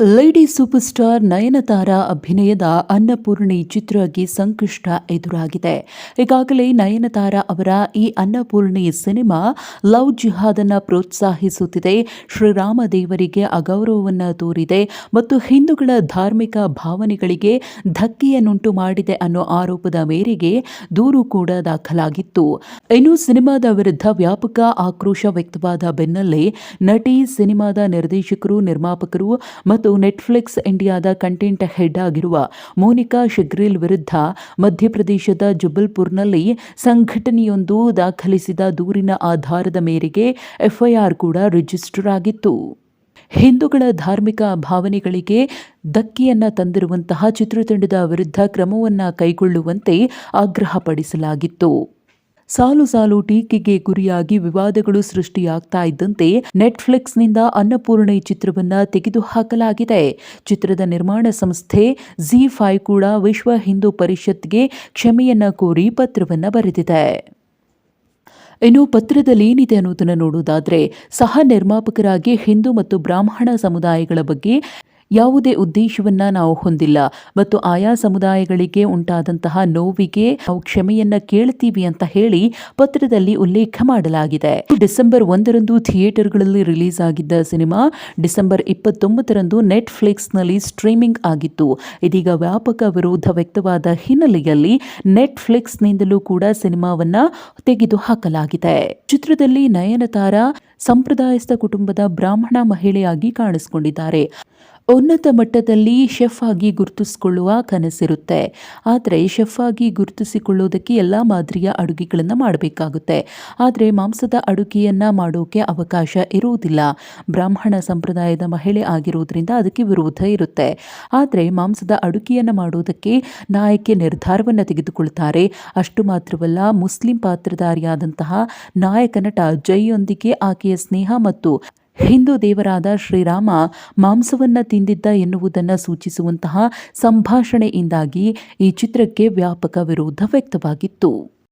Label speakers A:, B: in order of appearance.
A: Lady super star Nayanthara ಅಭಿನಯದ ಅನ್ನಪೂರ್ಣಿ ಚಿತ್ರಕ್ಕೆ ಸಂಕಷ್ಟ ಎದುರಾಗಿದೆ. ಈಗಾಗಲೇ ನಯನತಾರ ಅವರ ಈ ಅನ್ನಪೂರ್ಣಿ ಸಿನಿಮಾ ಲವ್ ಜಿಹಾದನ್ನು ಪ್ರೋತ್ಸಾಹಿಸುತ್ತಿದೆ. ಶ್ರೀರಾಮ ದೇವರಿಗೆ ಅಗೌರವವನ್ನು ತೋರಿದೆ ಮತ್ತು ಹಿಂದೂಗಳ ಧಾರ್ಮಿಕ ಭಾವನೆಗಳಿಗೆ ಧಕ್ಕೆಯನ್ನುಂಟು ಮಾಡಿದೆ ಅನ್ನೋ ಆರೋಪದ ಮೇರೆಗೆ ದೂರು ಕೂಡ ದಾಖಲಾಗಿತ್ತು. ಇನ್ನು ಸಿನಿಮಾದ ವಿರುದ್ಧ ವ್ಯಾಪಕ ಆಕ್ರೋಶ ವ್ಯಕ್ತವಾದ ಬೆನ್ನಲ್ಲೇ ನಟಿ, ಸಿನಿಮಾದ ನಿರ್ದೇಶಕರು, ನಿರ್ಮಾಪಕರು ಮತ್ತು ನೆಟ್ಫ್ಲಿಕ್ಸ್ ಇಂಡಿಯಾದ ಕಂಟೆಂಟ್ ಹೆಡ್ ಆಗಿರುವ ಮೋನಿಕಾ ಶಿಗ್ರಿಲ್ ವಿರುದ್ಧ ಮಧ್ಯಪ್ರದೇಶದ ಜಬಲ್ಪುರ್ನಲ್ಲಿ ಸಂಘಟನೆಯೊಂದು ದಾಖಲಿಸಿದ ದೂರಿನ ಆಧಾರದ ಮೇರೆಗೆ ಎಫ್ಐಆರ್ ಕೂಡ ರಿಜಿಸ್ಟರ್ ಆಗಿತ್ತು. ಹಿಂದೂಗಳ ಧಾರ್ಮಿಕ ಭಾವನೆಗಳಿಗೆ ಧಕ್ಕೆಯನ್ನು ತಂದಿರುವಂತಹ ಚಿತ್ರತಂಡದ ವಿರುದ್ಧ ಕ್ರಮವನ್ನು ಕೈಗೊಳ್ಳುವಂತೆ ಆಗ್ರಹಪಡಿಸಲಾಗಿತ್ತು. ಸಾಲು ಸಾಲು ಟೀಕೆಗೆ ಗುರಿಯಾಗಿ ವಿವಾದಗಳು ಸೃಷ್ಟಿಯಾಗ್ತಾ ಇದ್ದಂತೆ ನೆಟ್ಫ್ಲಿಕ್ಸ್ನಿಂದ ಈ ಚಿತ್ರವನ್ನು ತೆಗೆದುಹಾಕಲಾಗಿದೆ. ಚಿತ್ರದ ನಿರ್ಮಾಣ ಸಂಸ್ಥೆ ಜಿ ಫೈವ್ ಕೂಡ ವಿಶ್ವ ಹಿಂದೂ ಪರಿಷತ್ಗೆ ಕ್ಷಮೆಯನ್ನ ಕೋರಿ ಪತ್ರವನ್ನು ಬರೆದಿದೆ. ಇನ್ನು ಪತ್ರದಲ್ಲಿ ಏನಿದೆ ಅನ್ನೋದನ್ನು ನೋಡುವುದಾದರೆ ಸಹ ನಿರ್ಮಾಪಕರಾಗಿ ಹಿಂದೂ ಮತ್ತು ಬ್ರಾಹ್ಮಣ ಸಮುದಾಯಗಳ ಬಗ್ಗೆ ಯಾವುದೇ ಉದ್ದೇಶವನ್ನ ನಾವು ಹೊಂದಿಲ್ಲ. ಮತ್ತು ಆಯಾ ಸಮುದಾಯಗಳಿಗೆ ಉಂಟಾದಂತಹ ನೋವಿಗೆ ನಾವು ಕ್ಷಮೆಯನ್ನ ಕೇಳ್ತೀವಿ ಅಂತ ಹೇಳಿ ಪತ್ರದಲ್ಲಿ ಉಲ್ಲೇಖ ಮಾಡಲಾಗಿದೆ. ಡಿಸೆಂಬರ್ ಒಂದರಂದು ಥಿಯೇಟರ್ಗಳಲ್ಲಿ ರಿಲೀಸ್ ಆಗಿದ್ದ ಸಿನಿಮಾ ಡಿಸೆಂಬರ್ ಇಪ್ಪತ್ತೊಂಬತ್ತರಂದು ನೆಟ್ಫ್ಲಿಕ್ಸ್ನಲ್ಲಿ ಸ್ಟ್ರೀಮಿಂಗ್ ಆಗಿತ್ತು. ಇದೀಗ ವ್ಯಾಪಕ ವಿರೋಧ ವ್ಯಕ್ತವಾದ ಹಿನ್ನೆಲೆಯಲ್ಲಿ ನೆಟ್ಫ್ಲಿಕ್ಸ್ನಿಂದಲೂ ಕೂಡ ಸಿನಿಮಾವನ್ನ ತೆಗೆದು ಹಾಕಲಾಗಿದೆ. ಚಿತ್ರದಲ್ಲಿ ನಯನತಾರ, ಸಂಪ್ರದಾಯಸ್ಥ ಕುಟುಂಬದ ಬ್ರಾಹ್ಮಣ ಮಹಿಳೆಯಾಗಿ ಕಾಣಿಸಿಕೊಂಡಿದ್ದಾರೆ. ಉನ್ನತ ಮಟ್ಟದಲ್ಲಿ ಶೆಫ್ ಆಗಿ ಗುರುತಿಸಿಕೊಳ್ಳುವ ಕನಸಿರುತ್ತೆ. ಆದರೆ ಶೆಫ್ ಆಗಿ ಗುರುತಿಸಿಕೊಳ್ಳುವುದಕ್ಕೆ ಎಲ್ಲ ಮಾದರಿಯ ಅಡುಗೆಗಳನ್ನು ಮಾಡಬೇಕಾಗುತ್ತೆ. ಆದರೆ ಮಾಂಸದ ಅಡುಗೆಯನ್ನು ಮಾಡೋಕೆ ಅವಕಾಶ ಇರುವುದಿಲ್ಲ. ಬ್ರಾಹ್ಮಣ ಸಂಪ್ರದಾಯದ ಮಹಿಳೆ ಆಗಿರುವುದರಿಂದ ಅದಕ್ಕೆ ವಿರೋಧ ಇರುತ್ತೆ. ಆದರೆ ಮಾಂಸದ ಅಡುಗೆಯನ್ನು ಮಾಡುವುದಕ್ಕೆ ನಾಯಕಿ ನಿರ್ಧಾರವನ್ನು ತೆಗೆದುಕೊಳ್ತಾರೆ. ಅಷ್ಟು ಮಾತ್ರವಲ್ಲ, ಮುಸ್ಲಿಂ ಪಾತ್ರಧಾರಿಯಾದಂತಹ ನಾಯಕ ನಟ ಜೈಯೊಂದಿಗೆ ಆಕೆಯ ಸ್ನೇಹ ಮತ್ತು ಹಿಂದೂ ದೇವರಾದ ಶ್ರೀರಾಮ ಮಾಂಸವನ್ನು ತಿಂದಿದ್ದ ಎನ್ನುವುದನ್ನು ಸೂಚಿಸುವಂತಹ ಸಂಭಾಷಣೆಯಿಂದಾಗಿ ಈ ಚಿತ್ರಕ್ಕೆ ವ್ಯಾಪಕ ವಿರೋಧ ವ್ಯಕ್ತವಾಗಿತ್ತು.